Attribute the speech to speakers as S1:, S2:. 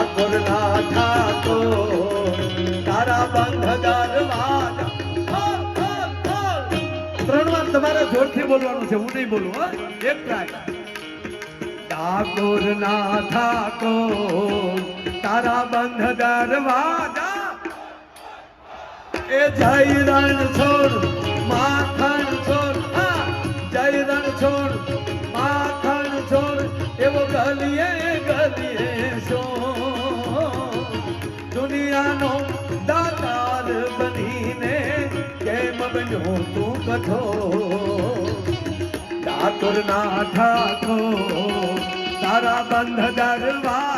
S1: ઠાકોર ના ઠાકો તારા બંધ. ત્રણ વાર તમારે જોરથી બોલવાનું છે, હું નહીં બોલું એક ટ્રાય. ઠાકોર ના ઠાકો તારા બંધ દરવાજા. એ જય રણ છોડ, માખણ છોડ જય રણ છોડ, માખણ છોડ, એવો ગલીએ દાતાર બનીને કેમ બન્યો તું કથો? ઠાકોર ના ઠાકોર તારા બંધ દરવા